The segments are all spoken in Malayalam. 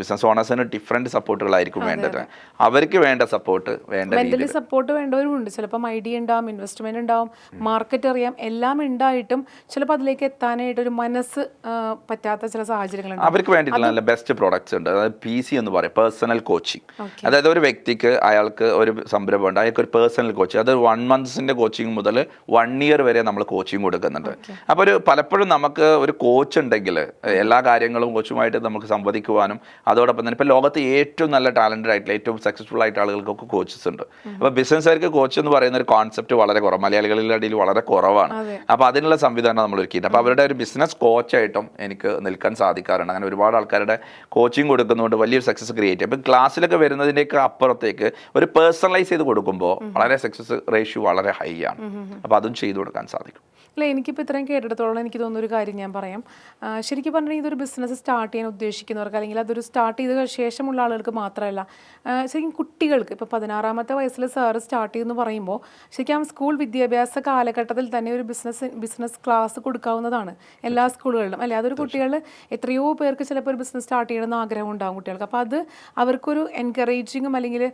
ബിസിനസ് ഓണേഴ്സിന് ഡിഫറെന്റ് സപ്പോർട്ടുകളായിരിക്കും വേണ്ടത്. അവർക്ക് വേണ്ട സപ്പോർട്ട് വേണ്ട മെന്റലി സപ്പോർട്ട് വേണ്ടവരുമുണ്ട്. ചിലപ്പം ഐഡിയ ഉണ്ടാവും ഇൻവെസ്റ്റ്മെന്റ് ഉണ്ടാവും മാർക്കറ്റ് അറിയാം എല്ലാം ഉണ്ടായിട്ടും ചിലപ്പോൾ അതിലേക്ക് എത്താനായിട്ട് ഒരു മനസ്സ് പറ്റാത്ത ചില സാഹചര്യങ്ങളുണ്ട്. അവർക്ക് വേണ്ടിയിട്ടുള്ള നല്ല ബെസ്റ്റ് പ്രോഡക്റ്റ്സ് ഉണ്ട്. അതായത് പി സി എന്ന് പറയും പേഴ്സണൽ കോച്ചിങ് അതായത് ഒരു വ്യക്തിക്ക് അയാൾക്ക് ഒരു സംരംഭം ഉണ്ട്. അയാൾക്ക് ഒരു പേഴ്സണൽ കോച്ചിങ് അത് വൺ മന്ത്സിന്റെ കോച്ചിങ് മുതൽ വൺ ഇയർ വരെ നമ്മൾ കോച്ചിങ് കൊടുക്കുന്നുണ്ട്. അപ്പോൾ ഒരു പലപ്പോഴും നമുക്ക് ഒരു കോച്ച് ഉണ്ടെങ്കിൽ എല്ലാ കാര്യങ്ങളും കോച്ചുമായിട്ട് നമുക്ക് സംവദിക്കുവാനും അതോടൊപ്പം തന്നെ ഇപ്പോൾ ലോകത്ത് ഏറ്റവും നല്ല ടാലന്റഡ് ആയിട്ടുള്ള ഏറ്റവും സക്സസ്ഫുൾ ആയിട്ട് ആളുകൾക്കൊക്കെ കോച്ചസ് ഉണ്ട്. അപ്പോൾ ബിസിനസ്സുകാർക്ക് കോച്ച് എന്ന് പറയുന്ന ഒരു കോൺസെപ്റ്റ് വളരെ കുറവ് മലയാളികളുടെ ഇടയിൽ വളരെ കുറവാണ്. അപ്പോൾ അതിനുള്ള സംവിധാനം നമ്മൾ ഒരുക്കിയിട്ടുണ്ട്. അപ്പോൾ അവരുടെ ഒരു ബിസിനസ് കോച്ചായിട്ടും എനിക്ക് നിൽക്കാൻ സാധിക്കാറുണ്ട്. അങ്ങനെ ഒരുപാട് ആൾക്കാരുടെ കോച്ചിങ് കൊടുക്കുന്നതുകൊണ്ട് വലിയൊരു സക്സസ് ക്രിയേറ്റ് ചെയ്യും. ഇപ്പം ക്ലാസ്സിലൊക്കെ വരുന്നതിന്റെയൊക്കെ അപ്പുറത്തേക്ക് ഒരു പേഴ്സണലൈസ് ചെയ്ത് കൊടുക്കുമ്പോൾ വളരെ സക്സസ് റേഷ്യോ വളരെ ഹൈ ആണ്. അപ്പോൾ അതും ചെയ്തു കൊടുക്കാൻ സാധിക്കും. അല്ല എനിക്കിപ്പോൾ ഇത്രയും കേട്ടിടത്തോളം എനിക്ക് തോന്നുന്ന ഒരു കാര്യം ഞാൻ പറയാം. ശരിക്കും പറഞ്ഞാൽ ഇതൊരു ബിസിനസ് സ്റ്റാർട്ട് ചെയ്യാൻ ഉദ്ദേശിക്കുന്നവർക്ക് അല്ലെങ്കിൽ അതൊരു സ്റ്റാർട്ട് ചെയ്ത ശേഷമുള്ള ആളുകൾക്ക് മാത്രമല്ല. ശരിക്കും കുട്ടികൾക്ക് ഇപ്പോൾ പതിനാറാമത്തെ വയസ്സിൽ സാറ് സ്റ്റാർട്ട് ചെയ്യുന്നു പറയുമ്പോൾ ശരിക്കും ആ സ്കൂൾ വിദ്യാഭ്യാസ കാലഘട്ടത്തിൽ തന്നെ ഒരു ബിസിനസ് ബിസിനസ് ക്ലാസ് കൊടുക്കാവുന്നതാണ് എല്ലാ സ്കൂളുകളിലും അല്ലെ? അതൊരു കുട്ടികൾ എത്രയോ പേർക്ക് ചിലപ്പോൾ ഒരു ബിസിനസ് സ്റ്റാർട്ട് ചെയ്യണമെന്ന് ആഗ്രഹം ഉണ്ടാകും കുട്ടികൾക്ക്. അപ്പോൾ അത് അവർക്കൊരു എൻകറേജിങ്ങും അല്ലെങ്കിൽ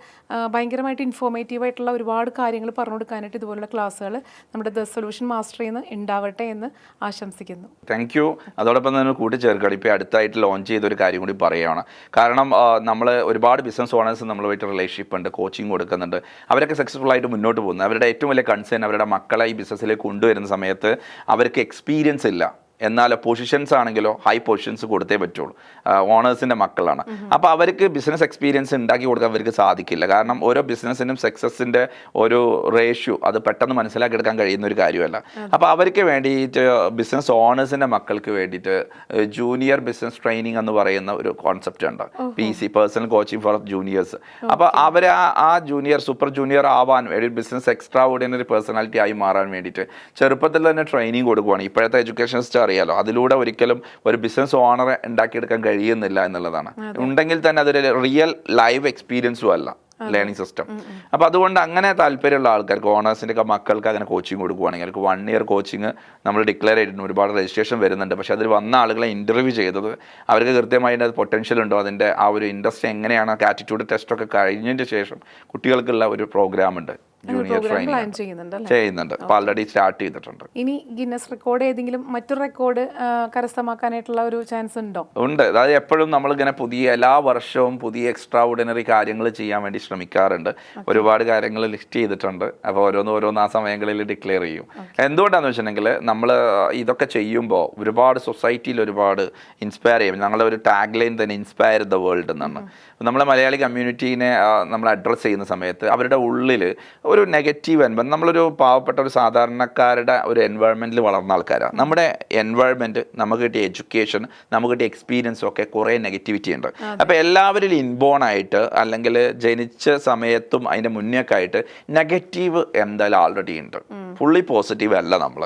ഭയങ്കരമായിട്ട് ഇൻഫോർമേറ്റീവ് ആയിട്ടുള്ള ഒരുപാട് കാര്യങ്ങൾ പറഞ്ഞു കൊടുക്കാനായിട്ട് ഇതുപോലുള്ള ക്ലാസ്സുകൾ നമ്മുടെ ദ സൊല്യൂഷൻ മാസ്റ്ററിൽ നിന്ന് ഉണ്ടാവട്ടെ എന്ന് ആശംസിക്കുന്നു. താങ്ക് യു അതോടൊപ്പം തന്നെ കൂട്ടിച്ചേർക്കണം ഇപ്പോൾ അടുത്തായിട്ട് ലോഞ്ച് ചെയ്ത ഒരു കാര്യം കൂടി പറയുകയാണ് കാരണം നമ്മൾ ഒരുപാട് ബിസിനസ് ഓണേഴ്സ് നമ്മളുമായിട്ട് റിലേഷൻഷിപ്പ് ഉണ്ട് കോച്ചിങ് കൊടുക്കുന്നുണ്ട്. അവരൊക്കെ സക്സസ്ഫുൾ ആയിട്ട് മുന്നോട്ട് പോകുന്നു. അവരുടെ ഏറ്റവും വലിയ കൺസേൺ അവരുടെ മക്കളെ ഈ ബിസിനസ്സിലേക്ക് കൊണ്ടുവരുന്ന സമയത്ത് അവർക്ക് എക്സ്പീരിയൻസ് ഇല്ല. എന്നാൽ പൊസിഷൻസ് ആണെങ്കിലോ ഹൈ പൊസിഷൻസ് കൊടുത്തേ പറ്റുള്ളൂ. ഓണേഴ്സിന്റെ മക്കളാണ്. അപ്പോൾ അവർക്ക് ബിസിനസ് എക്സ്പീരിയൻസ് ഉണ്ടാക്കി കൊടുക്കാൻ അവർക്ക് സാധിക്കില്ല. കാരണം ഓരോ ബിസിനസ്സിനും സക്സസിന്റെ ഒരു റേഷ്യൂ അത് പെട്ടെന്ന് മനസ്സിലാക്കി എടുക്കാൻ കഴിയുന്ന ഒരു കാര്യമല്ല. അപ്പോൾ അവർക്ക് വേണ്ടിയിട്ട് ബിസിനസ് ഓണേഴ്സിന്റെ മക്കൾക്ക് വേണ്ടിയിട്ട് ജൂനിയർ ബിസിനസ് ട്രെയിനിങ് എന്ന് പറയുന്ന ഒരു കോൺസെപ്റ്റ് ഉണ്ട്. P C personal coaching for juniors അപ്പോൾ അവർ ആ ആ ജൂനിയർ സൂപ്പർ ജൂനിയർ ആവാൻ ഒരു ബിസിനസ് എക്സ്ട്രാ ഓർഡിനറി പേഴ്സണാലിറ്റി ആയി മാറാൻ വേണ്ടിയിട്ട് ചെറുപ്പത്തിൽ തന്നെ ട്രെയിനിങ് കൊടുക്കുവാണ്. ഇപ്പോഴത്തെ എഡ്യൂക്കേഷൻ സിസ്റ്റം അറിയാലോ. അതിലൂടെ ഒരിക്കലും ഒരു ബിസിനസ് ഓണറെ ഉണ്ടാക്കിയെടുക്കാൻ കഴിയുന്നില്ല എന്നുള്ളതാണ്. ഉണ്ടെങ്കിൽ തന്നെ അതൊരു റിയൽ ലൈവ് എക്സ്പീരിയൻസും അല്ല ലേണിംഗ് സിസ്റ്റം അപ്പോൾ അതുകൊണ്ട് അങ്ങനെ താല്പര്യമുള്ള ആൾക്കാർക്ക് ഓണേഴ്സിന്റെ ഒക്കെ മക്കൾക്ക് അങ്ങനെ കോച്ചിങ് കൊടുക്കുവാണെങ്കിൽ അവർക്ക് വൺ ഇയർ കോച്ചിങ് നമ്മൾ ഡിക്ലെയർ ചെയ്തിട്ടുണ്ട്. ഒരുപാട് രജിസ്ട്രേഷൻ വരുന്നുണ്ട്. പക്ഷേ അതിൽ വന്ന ആളുകളെ ഇന്റർവ്യൂ ചെയ്തത് അവർക്ക് കൃത്യമായി അതിന്റെ പൊട്ടൻഷ്യൽ ഉണ്ടോ? അതിന്റെ ആ ഒരു ഇൻട്രസ്റ്റ് എങ്ങനെയാണ്? ആറ്റിറ്റ്യൂഡ് ടെസ്റ്റൊക്കെ കഴിഞ്ഞതിന്റെ ശേഷം കുട്ടികൾക്കുള്ള ഒരു പ്രോഗ്രാം ഉണ്ട്. ജൂനിയർ ട്രെയിനിങ് ചെയ്യുന്നുണ്ട് അപ്പോൾ ആൾറെഡി സ്റ്റാർട്ട് ചെയ്തിട്ടുണ്ട്. ഇനി ഗിന്നസ് റെക്കോർഡ് ഏതെങ്കിലും മറ്റൊരു റെക്കോർഡ് കരസ്ഥമാക്കാനായിട്ടുള്ള ഒരു ചാൻസ് ഉണ്ടോ? ഉണ്ട്. അതായത് എപ്പോഴും നമ്മൾ ഇങ്ങനെ പുതിയ എല്ലാ വർഷവും പുതിയ എക്സ്ട്രാ ഓർഡിനറി കാര്യങ്ങൾ ചെയ്യാൻ വേണ്ടി ശ്രമിക്കാറുണ്ട്. ഒരുപാട് കാര്യങ്ങൾ ലിസ്റ്റ് ചെയ്തിട്ടുണ്ട്. അപ്പോൾ ഓരോന്ന് ഓരോന്ന് ആ സമയങ്ങളിൽ ഡിക്ലെയർ ചെയ്യും. എന്തുകൊണ്ടാന്ന് വെച്ചിട്ടുണ്ടെങ്കിൽ നമ്മൾ ഇതൊക്കെ ചെയ്യുമ്പോൾ ഒരുപാട് സൊസൈറ്റിയിൽ ഒരുപാട് ഇൻസ്പയർ ചെയ്യും. ഞങ്ങളുടെ ഒരു ടാഗ് ലൈൻ തന്നെ ഇൻസ്പയർ ദ വേൾഡ് എന്നാണ്. നമ്മളെ മലയാളി കമ്മ്യൂണിറ്റീനെ നമ്മൾ അഡ്രസ്സ് ചെയ്യുന്ന സമയത്ത് അവരുടെ ഉള്ളിൽ ഒരു നെഗറ്റീവ് എൻവയൺ നമ്മളൊരു പാവപ്പെട്ട ഒരു സാധാരണക്കാരുടെ ഒരു എൻവയൺമെന്റിൽ വളർന്ന ആൾക്കാരാണ്. നമ്മുടെ എൻവയൺമെന്റ് നമുക്ക് കിട്ടിയ എഡ്യൂക്കേഷൻ നമുക്ക് കിട്ടിയ എക്സ്പീരിയൻസും ഒക്കെ കുറേ നെഗറ്റിവിറ്റി ഉണ്ട്. അപ്പോൾ എല്ലാവരിലും ഇൻബോൺ ആയിട്ട് അല്ലെങ്കിൽ ജനിച്ച സമയത്തും അതിന്റെ മുന്നേക്കെ ആയിട്ട് നെഗറ്റീവ് എന്തായാലും ആൾറെഡി ഉണ്ട്. ഫുള്ളി പോസിറ്റീവ് അല്ല നമ്മൾ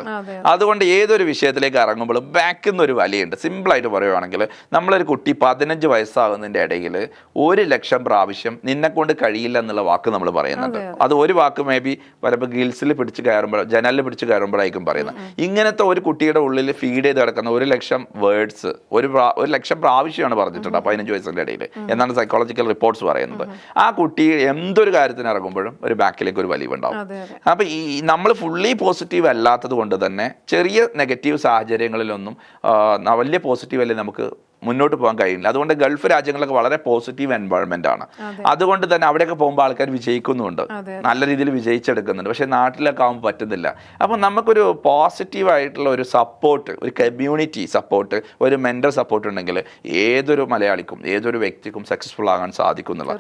അതുകൊണ്ട് ഏതൊരു വിഷയത്തിലേക്ക് ഇറങ്ങുമ്പോഴും ബാക്കിൽ നിന്ന് ഒരു വലിയുണ്ട് സിമ്പിളായിട്ട് പറയുവാണെങ്കിൽ നമ്മളൊരു കുട്ടി പതിനഞ്ച് വയസ്സാകുന്നതിന്റെ ഇടയിൽ ഒരു ലക്ഷം പ്രാവശ്യം നിന്നെക്കൊണ്ട് കഴിയില്ല എന്നുള്ള വാക്ക് നമ്മൾ പറയുന്നുണ്ട്. അത് ഒരു വാക്ക് മേ ബി പലപ്പോൾ ഗിൽസിൽ പിടിച്ച് കയറുമ്പോൾ ജനലിൽ പിടിച്ച് കയറുമ്പോഴായിരിക്കും പറയുന്നത്. ഇങ്ങനത്തെ ഒരു കുട്ടിയുടെ ഉള്ളിൽ ഫീഡ് ചെയ്ത് കിടക്കുന്ന ഒരു ലക്ഷം വേർഡ്സ് ഒരു ഒരു ലക്ഷം പ്രാവശ്യമാണ് പറഞ്ഞിട്ടുണ്ട് പതിനഞ്ച് വയസ്സിന്റെ ഇടയിൽ. എന്നാണ് സൈക്കോളജിക്കൽ റിപ്പോർട്ട്സ് പറയുന്നത്. ആ കുട്ടി എന്തൊരു കാര്യത്തിന് ഇറങ്ങുമ്പോഴും ഒരു ബാക്കിലേക്ക് ഒരു വലിവുണ്ടാവും ഉണ്ടാവും. അപ്പോൾ ഈ നമ്മൾ ഫുള്ളി പോസിറ്റീവ് അല്ലാത്തത് കൊണ്ട് തന്നെ ചെറിയ നെഗറ്റീവ് സാഹചര്യങ്ങളിലൊന്നും വലിയ പോസിറ്റീവ് അല്ലേ നമുക്ക് മുന്നോട്ട് പോകാൻ കഴിയില്ല അതുകൊണ്ട് ഗൾഫ് രാജ്യങ്ങളൊക്കെ വളരെ പോസിറ്റീവ് എൻവയോൺമെന്റ് ആണ്. അതുകൊണ്ട് തന്നെ അവിടെയൊക്കെ പോകുമ്പോൾ ആൾക്കാർ വിജയിക്കുന്നുണ്ട്. നല്ല രീതിയിൽ വിജയിച്ചെടുക്കുന്നുണ്ട്. പക്ഷേ നാട്ടിലൊക്കെ ആകുമ്പോൾ പറ്റുന്നില്ല. അപ്പോൾ നമുക്കൊരു പോസിറ്റീവ് ആയിട്ടുള്ള ഒരു സപ്പോർട്ട് ഒരു കമ്മ്യൂണിറ്റി സപ്പോർട്ട് ഒരു മെന്റൽ സപ്പോർട്ട് ഉണ്ടെങ്കിൽ ഏതൊരു മലയാളിക്കും ഏതൊരു വ്യക്തിക്കും സക്സസ്ഫുൾ ആകാൻ സാധിക്കും എന്നുള്ള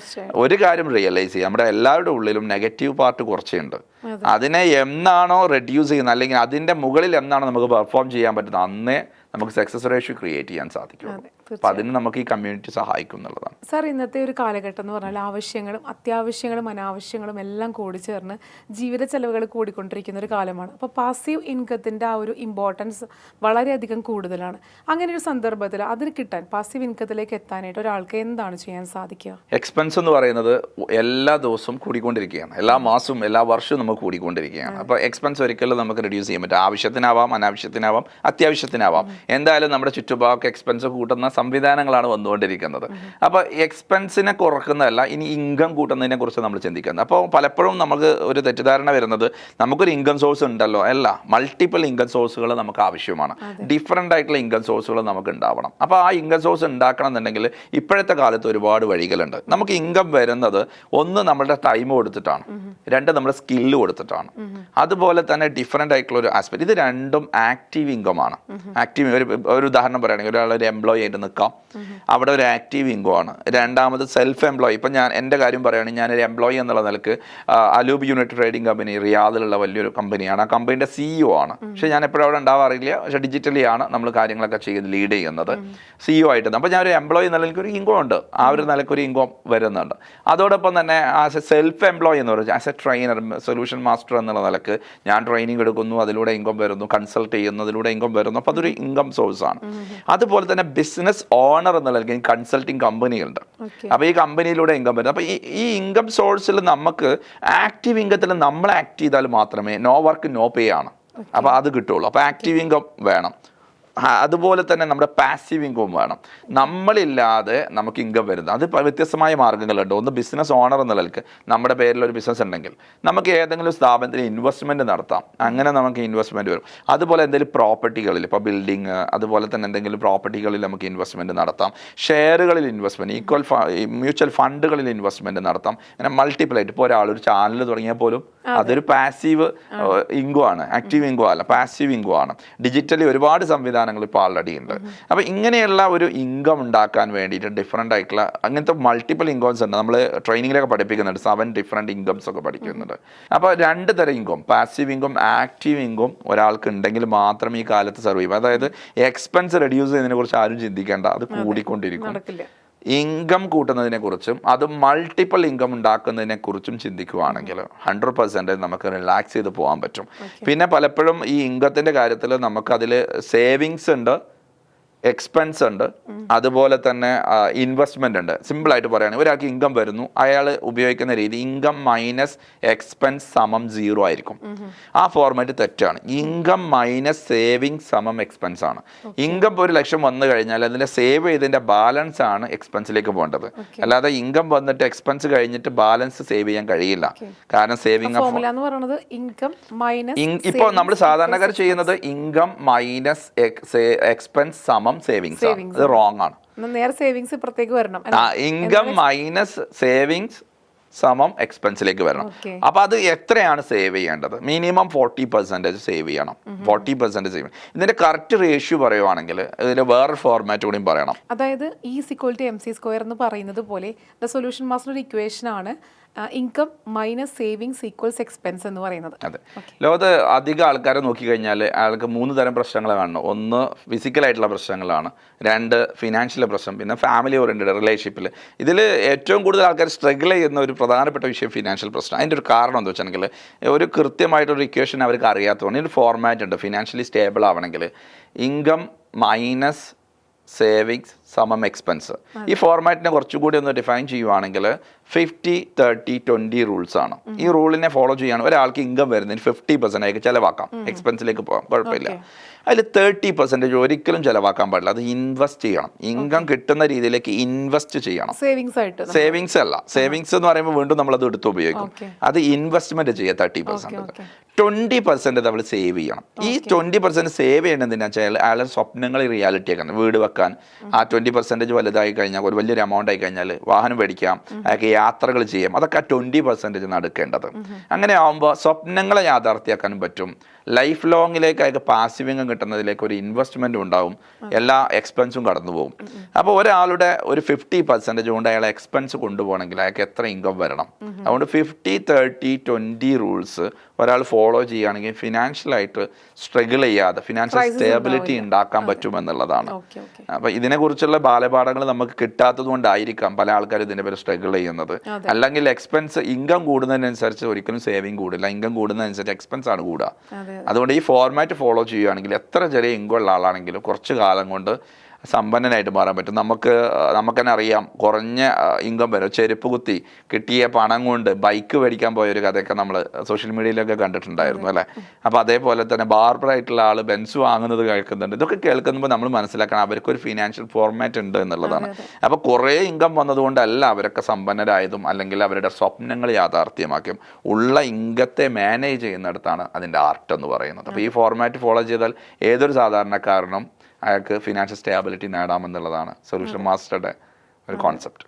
ഒരു കാര്യം റിയലൈസ് ചെയ്യുക നമ്മുടെ എല്ലാവരുടെ ഉള്ളിലും നെഗറ്റീവ് പാർട്ട് കുറച്ചേ ഉണ്ട് അതിനെ എന്നാണോ റെഡ്യൂസ് ചെയ്യുന്നത്? അല്ലെങ്കിൽ അതിന്റെ മുകളിൽ എന്നാണോ നമുക്ക് പെർഫോം ചെയ്യാൻ പറ്റുന്നത്? അന്നേ നമുക്ക് സക്സസ് റേഷ്യോ ക്രിയേറ്റ് ചെയ്യാൻ സാധിക്കും അപ്പം അതിന് നമുക്ക് ഈ കമ്മ്യൂണിറ്റി സഹായിക്കും എന്നുള്ളതാണ്. സാർ ഇന്നത്തെ ഒരു കാലഘട്ടം എന്ന് പറഞ്ഞാൽ ആവശ്യങ്ങളും അത്യാവശ്യങ്ങളും അനാവശ്യങ്ങളും എല്ലാം കൂടി ചേർന്ന് ജീവിത ചെലവുകൾ കൂടിക്കൊണ്ടിരിക്കുന്ന ഒരു കാലമാണ്. അപ്പോൾ പാസീവ് ഇൻകത്തിന്റെ ആ ഒരു ഇമ്പോർട്ടൻസ് വളരെയധികം കൂടുതലാണ്. അങ്ങനെ ഒരു സന്ദർഭത്തിൽ അതിന് കിട്ടാൻ പാസീവ് ഇൻകത്തിലേക്ക് എത്താനായിട്ട് ഒരാൾക്ക് എന്താണ് ചെയ്യാൻ സാധിക്കുക? എക്സ്പെൻസ് എന്ന് പറയുന്നത് എല്ലാ ദിവസവും കൂടിക്കൊണ്ടിരിക്കുകയാണ്. എല്ലാ മാസവും എല്ലാ വർഷവും നമുക്ക് കൂടിക്കൊണ്ടിരിക്കുകയാണ്. അപ്പോൾ എക്സ്പെൻസ് ഒരിക്കലും നമുക്ക് റെഡ്യൂസ് ചെയ്യാൻ പറ്റും ആവശ്യത്തിനാവാം അനാവശ്യത്തിനാവാം അത്യാവശ്യത്തിനാവാം. എന്തായാലും നമ്മുടെ ചുറ്റുപാടൊക്കെ എക്സ്പെൻസ് കൂട്ടുന്ന സംവിധാനങ്ങളാണ് വന്നുകൊണ്ടിരിക്കുന്നത്. അപ്പോൾ എക്സ്പെൻസിനെ കുറക്കുന്നതല്ല ഇനി ഇൻകം കൂട്ടുന്നതിനെ കുറിച്ച് നമ്മൾ ചിന്തിക്കുന്നത്. അപ്പോൾ പലപ്പോഴും നമുക്ക് ഒരു തെറ്റിദ്ധാരണ വരുന്നത് നമുക്കൊരു ഇൻകം സോഴ്സ് ഉണ്ടല്ലോ അല്ല മൾട്ടിപ്പിൾ ഇൻകം സോഴ്സുകൾ നമുക്ക് ആവശ്യമാണ്. ഡിഫറെന്റ് ആയിട്ടുള്ള ഇൻകം സോഴ്സുകൾ നമുക്ക് ഉണ്ടാവണം. അപ്പോൾ ആ ഇൻകം സോഴ്സ് ഉണ്ടാക്കണം എന്നുണ്ടെങ്കിൽ ഇപ്പോഴത്തെ കാലത്ത് ഒരുപാട് വഴികളുണ്ട്. നമുക്ക് ഇൻകം വരുന്നത് ഒന്ന് നമ്മളുടെ ടൈം കൊടുത്തിട്ടാണ്. രണ്ട് നമ്മുടെ സ്കില്ല് കൊടുത്തിട്ടാണ്. അതുപോലെ തന്നെ ഡിഫറെന്റ് ആയിട്ടുള്ള ഒരു ആസ്പെക്ട് ഇത് രണ്ടും ആക്റ്റീവ് ഇൻകം ആണ്. ആക്റ്റീവ് ഒരു ഒരു ഉദാഹരണം പറയുകയാണെങ്കിൽ ഒരാൾ ഒരു എംപ്ലോയി ആയിട്ട് നിൽക്കാം. അവിടെ ഒരു ആക്റ്റീവ് ഇൻകം ആണ്. രണ്ടാമത് സെൽഫ് എംപ്ലോയി ഇപ്പം ഞാൻ എന്റെ കാര്യം പറയുകയാണെങ്കിൽ ഞാനൊരു എംപ്ലോയി എന്നുള്ള നിലയ്ക്ക് അലൂബ് യൂണിറ്റ് ട്രേഡിംഗ് കമ്പനി റിയാദിലുള്ള വലിയൊരു കമ്പനിയാണ് ആ കമ്പനിയുടെ സിഇഒ ആണ്. പക്ഷേ ഞാൻ എപ്പോഴും അവിടെ ഉണ്ടാവാറില്ല. പക്ഷേ ഡിജിറ്റലി ആണ് നമ്മൾ കാര്യങ്ങളൊക്കെ ചെയ്ത് ലീഡ് ചെയ്യുന്നത്. സിഇഒ ആയിട്ട്. അപ്പോൾ ഞാൻ ഒരു എംപ്ലോയി എന്നുള്ള എനിക്കൊരു ഇൻകം ഉണ്ട്. ആ ഒരു നിലക്കൊരു ഇൻകം വരുന്നുണ്ട്. അതോടൊപ്പം തന്നെ ആസ് എ സെൽഫ് എംപ്ലോയി എന്ന് പറയുന്നത് as a trainer solution master എന്നുള്ള നിലയ്ക്ക് ഞാൻ ട്രെയിനിങ് എടുക്കുന്നു. അതിലൂടെ ഇൻകം വരുന്നു. കൺസൾട്ട് ചെയ്യുന്നതിലൂടെ ഇൻകം വരുന്നു. അപ്പോൾ അതൊരു ഇൻകം സോഴ്സ് ആണ്. അതുപോലെ തന്നെ ബിസിനസ് ഓണർ എന്നുള്ള കൺസൾട്ടിങ് കമ്പനികളുണ്ട്. അപ്പൊ അപ്പോൾ ഈ കമ്പനിയിലൂടെ ഇൻകം വരുന്നത്. അപ്പോൾ ഈ ഇൻകം സോഴ്സിൽ നമുക്ക് ആക്റ്റീവ് ഇൻകത്തിൽ നമ്മൾ ആക്ട് ചെയ്താൽ മാത്രമേ നോ വർക്ക് നോ പേ ആണ്. അപ്പോൾ അത് കിട്ടുള്ളൂ അപ്പോൾ ആക്റ്റീവ് ഇൻകം വേണം. അതുപോലെ തന്നെ നമ്മുടെ പാസീവ് ഇൻകം വേണം. നമ്മളില്ലാതെ നമുക്ക് ഇൻകം വരുന്നത്. അത് വ്യത്യസ്തമായ മാർഗങ്ങളുണ്ട് ഒന്ന് ബിസിനസ് ഓണർ എന്ന നിലയ്ക്ക് നമ്മുടെ പേരിൽ ഒരു ബിസിനസ് ഉണ്ടെങ്കിൽ നമുക്ക് ഏതെങ്കിലും സ്ഥാപനത്തിൽ ഇൻവെസ്റ്റ്മെന്റ് നടത്താം. അങ്ങനെ നമുക്ക് ഇൻവെസ്റ്റ്മെന്റ് വരും. അതുപോലെ എന്തെങ്കിലും പ്രോപ്പർട്ടികളിൽ ഇപ്പോൾ ബിൽഡിങ് അതുപോലെ തന്നെ എന്തെങ്കിലും പ്രോപ്പർട്ടികളിൽ നമുക്ക് ഇൻവെസ്റ്റ്മെന്റ് നടത്താം. ഷെയറുകളിൽ ഇൻവെസ്റ്റ്മെന്റ് ഈക്വൽ മ്യൂച്വൽ ഫണ്ടുകളിൽ ഇൻവെസ്റ്റ്മെന്റ് നടത്താം. അങ്ങനെ മൾട്ടിപ്പിൾ ആയിട്ട്. ഇപ്പോൾ ഒരാൾ ഒരു ചാനൽ തുടങ്ങിയാൽ പോലും അതൊരു പാസീവ് ഇൻകോ ആണ്. ആക്റ്റീവ് ഇൻകോ അല്ല പാസീവ് ഇൻകോ ആണ്. ഡിജിറ്റലി ഒരുപാട് സംവിധാനങ്ങൾ ഇപ്പോൾ ആൾറെഡി ഉണ്ട്. അപ്പോൾ ഇങ്ങനെയുള്ള ഒരു ഇൻകം ഉണ്ടാക്കാൻ വേണ്ടിയിട്ട് ഡിഫറെന്റ് ആയിട്ടുള്ള അങ്ങനത്തെ മൾട്ടിപ്പിൾ ഇൻകംസ് ഉണ്ട്. നമ്മൾ ട്രെയിനിങ്ങിലൊക്കെ പഠിപ്പിക്കുന്നുണ്ട്. സെവൻ ഡിഫറെന്റ് ഇൻകംസ് ഒക്കെ പഠിക്കുന്നുണ്ട്. അപ്പോൾ രണ്ട് തരം income passive income active income ഒരാൾക്ക് ഉണ്ടെങ്കിൽ മാത്രമേ ഈ കാലത്ത് സർവൈവ് അതായത് എക്സ്പെൻസ് റെഡ്യൂസ് ചെയ്യുന്നതിനെ കുറിച്ച് ആരും ചിന്തിക്കേണ്ട. അത് കൂടിക്കൊണ്ടിരിക്കും. ഇൻകം കൂട്ടുന്നതിനെക്കുറിച്ചും അത് മൾട്ടിപ്പിൾ ഇൻകം ഉണ്ടാക്കുന്നതിനെക്കുറിച്ചും ചിന്തിക്കുവാണെങ്കിൽ ഹൺഡ്രഡ് പെർസെന്റേജ് നമുക്ക് റിലാക്സ് ചെയ്ത് പോകാൻ പറ്റും. പിന്നെ പലപ്പോഴും ഈ ഇൻകത്തിന്റെ കാര്യത്തിൽ നമുക്കതിൽ സേവിങ്സ് ഉണ്ട്. എക്സ്പെൻസ് ഉണ്ട്. അതുപോലെ തന്നെ ഇൻവെസ്റ്റ്മെന്റ് ഉണ്ട്. സിമ്പിൾ ആയിട്ട് പറയുകയാണെങ്കിൽ ഒരാൾക്ക് ഇൻകം വരുന്നു. അയാൾ ഉപയോഗിക്കുന്ന രീതി ഇൻകം മൈനസ് എക്സ്പെൻസ് സമം സീറോ ആയിരിക്കും. ആ ഫോർമാറ്റ് തെറ്റാണ്. ഇൻകം മൈനസ് സേവിങ് സമം എക്സ്പെൻസ് ആണ്. ഇൻകം ഒരു ലക്ഷം വന്നു കഴിഞ്ഞാൽ അതിന്റെ സേവ് ചെയ്തതിന്റെ ബാലൻസ് ആണ് എക്സ്പെൻസിലേക്ക് പോകേണ്ടത്. അല്ലാതെ ഇൻകം വന്നിട്ട് എക്സ്പെൻസ് കഴിഞ്ഞിട്ട് ബാലൻസ് സേവ് ചെയ്യാൻ കഴിയില്ല. കാരണം സേവിങ് ഇപ്പോൾ നമ്മൾ സാധാരണക്കാർ ചെയ്യുന്നത് ഇൻകം മൈനസ് എക്സ്പെൻസ് സമം സേവിങ്സ് ആണ്. ഇത് റോങ് ആണ്. നേരെ സേവിങ്സ് ഇപ്പുറത്തേക്ക് വരണം. ഇൻകം മൈനസ് സേവിങ്സ് സമം എക്സ്പെൻസിലേക്ക് വരണം. അപ്പോൾ അപ്പൊ അത് എത്രയാണ് സേവ് ചെയ്യേണ്ടത്? മിനിമം ഫോർട്ടി പെർസെന്റേജ് സേവ് ചെയ്യണം. ഫോർട്ടി പെർസെന്റേജ് സേവ് ചെയ്യണം. ഇതിന്റെ കറക്റ്റ് റേഷ്യോ പറയുവാണെങ്കിൽ ഇതിൽ വേറെ ഫോർമാറ്റ് കൂടി പറയണം. അതായത് ഈ സിക്വൽ എം സി സ്ക്വയർ എന്ന് പറയുന്നത് പോലെ ദ സൊല്യൂഷൻ മാസ്റ്റർ ഒരു ഇക്വേഷൻ ആണ് income minus savings equals expense എന്ന് പറയുന്നത്. അതെ. ലോകത്ത് അധികം ആൾക്കാരെ നോക്കിക്കഴിഞ്ഞാൽ അയാൾക്ക് മൂന്ന് തരം പ്രശ്നങ്ങൾ കാണണം ഒന്ന് ഫിസിക്കലായിട്ടുള്ള പ്രശ്നങ്ങളാണ് രണ്ട് ഫിനാൻഷ്യൽ പ്രശ്നം പിന്നെ ഫാമിലി ഓറിയന്റഡ് റിലേഷൻഷിപ്പിൽ ഇതിൽ ഏറ്റവും കൂടുതൽ ആൾക്കാർ സ്ട്രഗിൾ ചെയ്യുന്ന ഒരു പ്രധാനപ്പെട്ട വിഷയം ഫിനാൻഷ്യൽ പ്രശ്നം. അതിന്റെ ഒരു കാരണം എന്താ വെച്ചിട്ടുണ്ടെങ്കിൽ ഒരു കൃത്യമായിട്ടൊരു ഇക്വേഷൻ അവർക്ക് അറിയാത്തതുകൊണ്ട് ഒരു ഫോർമാറ്റ് ഉണ്ട് ഫിനാൻഷ്യലി സ്റ്റേബിൾ ആവണമെങ്കിൽ ഇൻകം മൈനസ് സേവിങ്സ് സമം എക്സ്പെൻസ് ഈ ഫോർമാറ്റിനെ കുറച്ചുകൂടി ഒന്ന് ഡിഫൈൻ ചെയ്യുവാണെങ്കിൽ ഫിഫ്റ്റി തേർട്ടി ട്വന്റി റൂൾസ് ആണ്. ഈ റൂളിനെ ഫോളോ ചെയ്യാണ് ഒരാൾക്ക് ഇൻകം വരുന്നതിന് ഫിഫ്റ്റി പെർസെന്റേക്ക് ചിലവാക്കാം. എക്സ്പെൻസിലേക്ക് പോകാം. കുഴപ്പമില്ല. അതിൽ തേർട്ടി പെർസെന്റേജ് ഒരിക്കലും ചിലവാക്കാൻ പാടില്ല. അത് ഇൻവെസ്റ്റ് ചെയ്യണം. ഇൻകം കിട്ടുന്ന രീതിയിലേക്ക് ഇൻവെസ്റ്റ് ചെയ്യണം. സേവിങ്സ് ആയിട്ട് സേവിങ്സ് അല്ല. സേവിങ്സ് എന്ന് പറയുമ്പോൾ വീണ്ടും നമ്മൾ അത് എടുത്ത് ഉപയോഗിക്കും. അത് ഇൻവെസ്റ്റ്മെന്റ് ചെയ്യുക thirty percent okay. Twenty percent നമ്മൾ സേവ് ചെയ്യണം. ഈ ട്വന്റി പെർസെന്റ് സേവ് ചെയ്യണമെന്ന് വെച്ചാൽ അയാളുടെ സ്വപ്നങ്ങൾ റിയാലിറ്റി ആക്കുന്നത് വീട് വെക്കാൻ ആ ട്വന്റി പെർസെന്റേജ് വലുതായി കഴിഞ്ഞാൽ ഒരു വലിയൊരു എമൗണ്ട് ആയി കഴിഞ്ഞാൽ വാഹനം മേടിക്കാം അയാൾക്ക് യാത്രകൾ ചെയ്യാം. അതൊക്കെ ആ ട്വന്റി പെർസെന്റേജ് നടക്കേണ്ടത് അങ്ങനെ ആകുമ്പോൾ സ്വപ്നങ്ങളെ യാഥാർത്ഥ്യമാക്കാനും പറ്റും. ലൈഫ് ലോങ്ങിലേക്ക് അയാൾക്ക് പാസീവ് ഇൻകം കിട്ടുന്നതിലേക്ക് ഒരു ഇൻവെസ്റ്റ്മെന്റ് ഉണ്ടാവും. എല്ലാ എക്സ്പെൻസും കടന്നു പോകും. അപ്പോൾ ഒരാളുടെ ഒരു ഫിഫ്റ്റി പെർസെന്റേജ് കൊണ്ട് അയാളെ എക്സ്പെൻസ് കൊണ്ടുപോകണമെങ്കിൽ അയാൾക്ക് എത്ര ഇൻകം വരണം? അതുകൊണ്ട് ഫിഫ്റ്റി തേർട്ടി ട്വന്റി റൂൾസ് ഒരാൾ ഫോളോ ചെയ്യുകയാണെങ്കിൽ ഫിനാൻഷ്യലായിട്ട് സ്ട്രഗിൾ ചെയ്യാതെ ഫിനാൻഷ്യൽ സ്റ്റേബിലിറ്റി. ഉണ്ടാക്കാൻ പറ്റുമെന്നുള്ളതാണ്. അപ്പോൾ ഓക്കെ. അപ്പൊ ഇതിനെക്കുറിച്ചുള്ള ബാലപാഠങ്ങൾ നമുക്ക് കിട്ടാത്തത് കൊണ്ടായിരിക്കാം പല ആൾക്കാരും ഇതിന്റെ പേര് സ്ട്രഗിൾ ചെയ്യുന്നത്. അല്ലെങ്കിൽ എക്സ്പെൻസ് ഇൻകം കൂടുന്നതിനനുസരിച്ച് ഒരിക്കലും സേവിങ് കൂടില്ല. ഇൻകം കൂടുന്നതനുസരിച്ച് എക്സ്പെൻസ് ആണ് കൂടുക. അതുകൊണ്ട് ഈ ഫോർമാറ്റ് ഫോളോ ചെയ്യുകയാണെങ്കിൽ എത്ര ചെറിയ ഇൻകം ഉള്ള ആളാണെങ്കിലും കുറച്ച് കാലം കൊണ്ട് സമ്പന്നനായിട്ട് മാറാൻ പറ്റും. നമുക്ക് നമുക്ക് തന്നെ അറിയാം കുറഞ്ഞ ഇൻകം വരും. ചെരുപ്പ് കുത്തി കിട്ടിയ പണം കൊണ്ട് ബൈക്ക് മേടിക്കാൻ പോയ ഒരു കഥയൊക്കെ നമ്മൾ സോഷ്യൽ മീഡിയയിലൊക്കെ കണ്ടിട്ടുണ്ടായിരുന്നു അല്ലേ? അപ്പോൾ അതേപോലെ തന്നെ ബാർബർ ആയിട്ടുള്ള ആൾ ബെൻസ് വാങ്ങുന്നത് കേൾക്കുന്നുണ്ട്. ഇതൊക്കെ കേൾക്കുമ്പോൾ നമ്മൾ മനസ്സിലാക്കണം അവർക്കൊരു ഫിനാൻഷ്യൽ ഫോർമാറ്റ് ഉണ്ട് എന്നുള്ളതാണ്. അപ്പോൾ കുറേ ഇൻകം വന്നതുകൊണ്ടല്ല അവരൊക്കെ സമ്പന്നരായതും അല്ലെങ്കിൽ അവരുടെ സ്വപ്നങ്ങൾ യാഥാർത്ഥ്യമാക്കിയും ഉള്ള ഇൻകത്തെ മാനേജ് ചെയ്യുന്നിടത്താണ് അതിന്റെ ആർട്ട് എന്ന് പറയുന്നത്. അപ്പോൾ ഈ ഫോർമാറ്റ് ഫോളോ ചെയ്താൽ ഏതൊരു സാധാരണക്കാരനും അയാൾക്ക് ഫിനാൻഷ്യൽ സ്റ്റേബിലിറ്റി നേടാമെന്നുള്ളതാണ് സൊല്യൂഷൻ മാസ്റ്ററുടെ ഒരു കോൺസെപ്റ്റ്